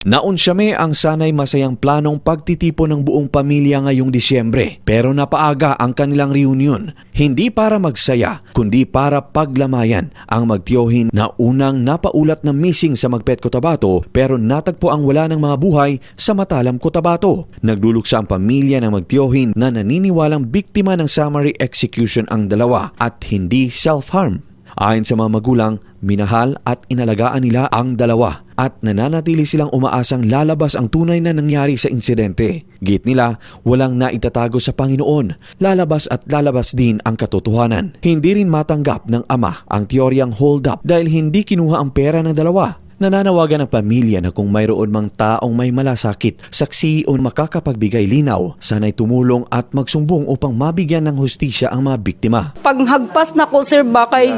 Naunsyame ang sanay masayang planong pagtitipon ng buong pamilya ngayong Disyembre pero napaaga ang kanilang reunion. Hindi para magsaya kundi para paglamayan ang magtiyohin na unang napaulat na missing sa Magpet Cotabato pero natagpo ang wala ng mga buhay sa Matalam Cotabato. Nagduluksa ang pamilya ng magtiyohin na naniniwalang biktima ng summary execution ang dalawa at hindi self-harm. Ayon sa mga magulang, minahal at inalagaan nila ang dalawa at nananatili silang umaasang lalabas ang tunay na nangyari sa insidente. Git nila, walang naitatago sa Panginoon. Lalabas at lalabas din ang katotohanan. Hindi rin matanggap ng ama ang teoryang hold up dahil hindi kinuha ang pera ng dalawa. Nananawagan ang pamilya na kung mayroon mang taong may malasakit, saksi o makakapagbigay linaw, sana'y tumulong at magsumbong upang mabigyan ng hustisya ang mga biktima. paghagpas na ko sir bakay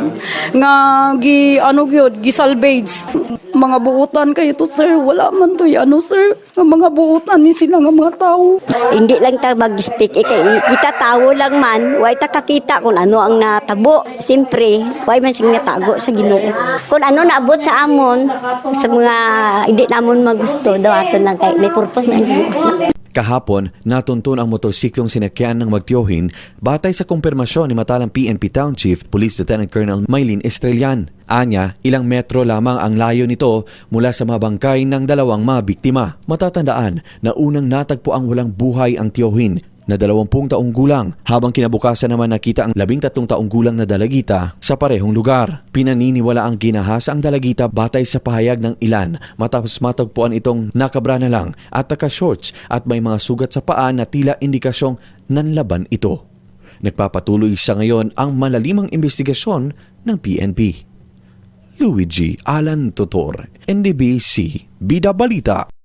nga gi ano gyud gi salvage mga buutan kayo to sir wala man to ano sir nga mga buutan ni sila nga mga tao Hindi lang ta mag-speak ikay kita tawo lang man way ta kakita kung ano ang natabo. Siyempre, way man sing natago sa Ginoo. Kung ano naabot sa amon sa mga hindi namon magusto daw aton lang kay may purpose ang Ginoo. Kahapon, natuntun ang motorsiklong sinakyan ng magtiyohin batay sa kumpirmasyon ni Matalang PNP Town Chief Police Lieutenant Colonel Maylin Estrellan. Anya, ilang metro lamang ang layo nito mula sa mga bangkay ng dalawang mga biktima. Matatandaan na unang natagpo ang walang buhay ang tiyohin na 20 taong gulang habang kinabukasan naman nakita ang 13 taong gulang na dalagita sa parehong lugar. Pinaniniwala ang ginahasa ang dalagita batay sa pahayag ng ilan matapos matagpuan itong nakabra na lang at naka-shorts at may mga sugat sa paa na tila indikasyong nanlaban ito. Nagpapatuloy sa ngayon ang malalimang investigasyon ng PNP. Luigi Alan Totor, NDBC, Bida Balita.